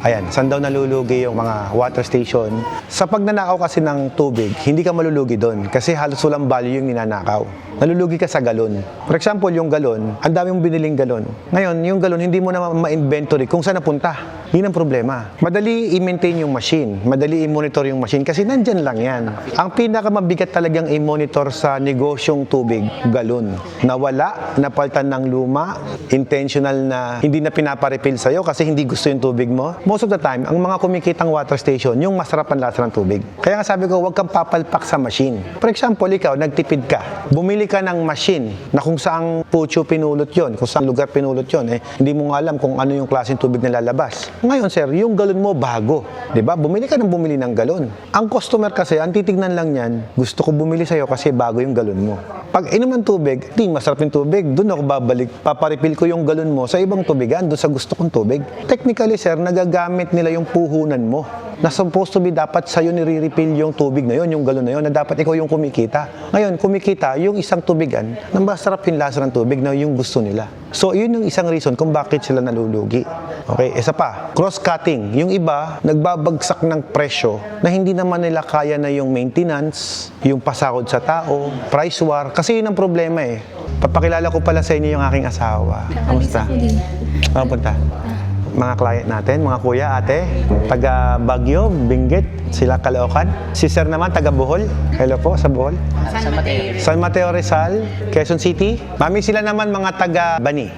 Ayan, saan daw nalulugi yung mga water station. Sa pagnanakaw kasi ng tubig, hindi ka malulugi doon kasi halos walang value yung ninanakaw. Nalulugi ka sa galon. For example, yung galon, ang dami mong biniling galon. Ngayon, yung galon, hindi mo na ma- ma-inventory kung saan napunta. Yun ang problema. Madali i-maintain yung machine. Madali i-monitor yung machine kasi nandyan lang yan. Ang pinakamabigat talagang i-monitor sa negosyong tubig, galon. Nawala, napaltan ng luma, intentional na hindi na pinaparefill sa'yo kasi hindi gusto yung tubig mo. Most of the time, ang mga kumikitang water station, yung masarap ang lasa ng tubig. Kaya nga sabi ko, huwag kang papalpak sa machine. For example, ikaw, nagtipid ka. Bumili ka ng machine na kung saang pucho pinulot yon, kung saang lugar pinulot yon, eh, hindi mo nga alam kung ano yung klaseng tubig na lalabas. Ngayon, sir, yung galon mo bago. 'Di ba? Bumili ka ng bumili ng galon. Ang customer kasi, ang titignan lang niyan, gusto ko bumili sa'yo kasi bago yung galon mo. Pag inom ng tubig, di masarap yung tubig, doon ako babalik. Paparipil ko yung galon mo sa ibang tubigan, doon sa gusto kong tubig. Technically, sir, nagagamit nila yung puhunan mo na supposed to be dapat sa'yo nire-refill yung tubig na yon, yung galon na yon, na dapat ikaw yung kumikita. Ngayon, kumikita yung isang tubigan na masarap yung lasa ng tubig na yung gusto nila. So, yun yung isang reason kung bakit sila nalulugi. Okay, isa pa, cross-cutting. Yung iba, nagbabagsak ng presyo na hindi naman nila kaya na yung maintenance, yung pasahod sa tao, price war. Kasi yun ang problema eh. Papakilala ko pala sa inyo yung aking asawa. Kamusta? Ano punta? Mga client natin, mga kuya, ate, taga Baguio, Benguet, sila Caloocan. Si Sir naman, taga Bohol. Hello po, sa Bohol. San Mateo. San Mateo Rizal, Quezon City. Mami sila naman mga taga Bani.